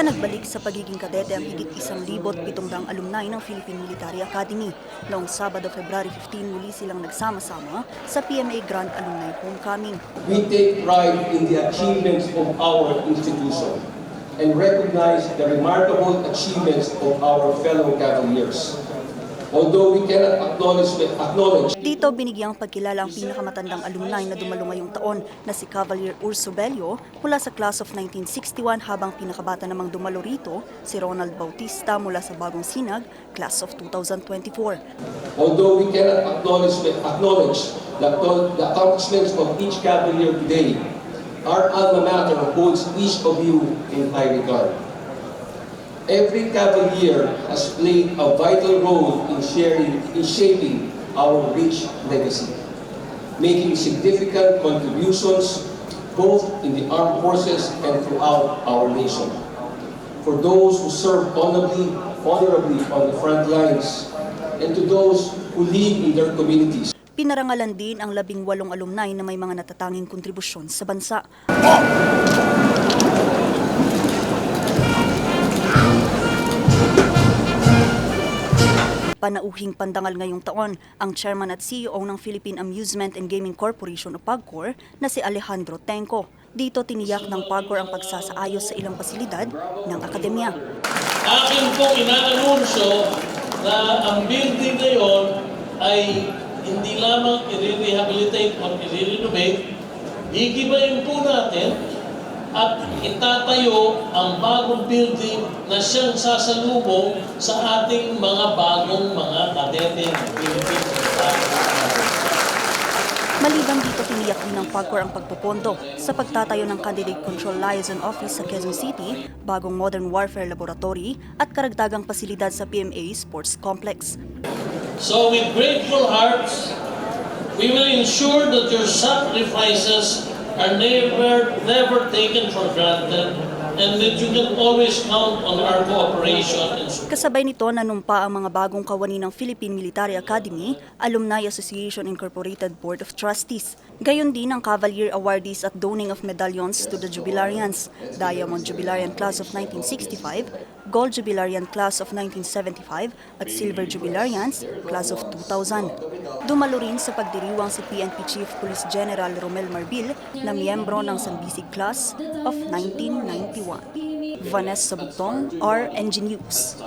Kaya nagbalik sa pagiging kadete ang higit isang libot pitong daang alumni ng Philippine Military Academy. Noong Sabado, February 15, muli silang nagsama-sama sa PMA Grand Alumni Homecoming. We take pride in the achievements of our institution and recognize the remarkable achievements of our fellow Cavaliers. Although we cannot acknowledge, acknowledge Dito binigyang pagkilala ang pinakamatandang alumni na dumalo ngayong taon na si Cavalier Urso Bello mula sa class of 1961 habang pinakabata namang dumalo rito si Ronald Bautista mula sa Bagong Sinag, class of 2024. although we cannot acknowledge, acknowledge the, the accomplishments of each Cavalier today, our alma mater holds each of you in high regard. Every Cavalier has played a vital role in sharing, in shaping our rich legacy, making significant contributions both in the armed forces and throughout our nation. For those who serve honorably, honorably on the front lines, and to those who lead in their communities. Pinarangalan din ang labing walong alumni na may mga natatanging kontribusyon sa bansa. Panauhing pandangal ngayong taon ang chairman at CEO ng Philippine Amusement and Gaming Corporation o PAGCOR na si Alejandro Tenco. Dito tiniyak ng PAGCOR ang pagsasaayos sa ilang pasilidad ng akademya. akin pong inaanunsyo na ang building na yon ay hindi lamang i-rehabilitate o i-renovate, gigibayin po natin at itatayo ang bagong building na siyang sasalubong sa ating mga bagong mga kadete ng Philippine Military Academy. Maliban dito, tiniyak din ng PAGCOR ang pagpopondo sa pagtatayo ng Candidate Control Liaison Office sa Quezon City, bagong Modern Warfare Laboratory at karagdagang pasilidad sa PMA Sports Complex. So with grateful hearts, we will ensure that your sacrifices are never, never taken for granted and that you can always count on our cooperation. Kasabay nito, nanumpa ang mga bagong kawani ng Philippine Military Academy, Alumni Association Incorporated Board of Trustees. Gayon din ang Cavalier Awardees at doning of medallions to the Jubilarians, Diamond Jubilarian Class of 1965, Gold Jubilarian Class of 1975 at Silver Jubilarians Class of 2000. Dumalo rin sa pagdiriwang si PNP Chief Police General Romel Marbil na miyembro ng Sanbisig Class of 1991. Vanessa Bugtong, RNG News.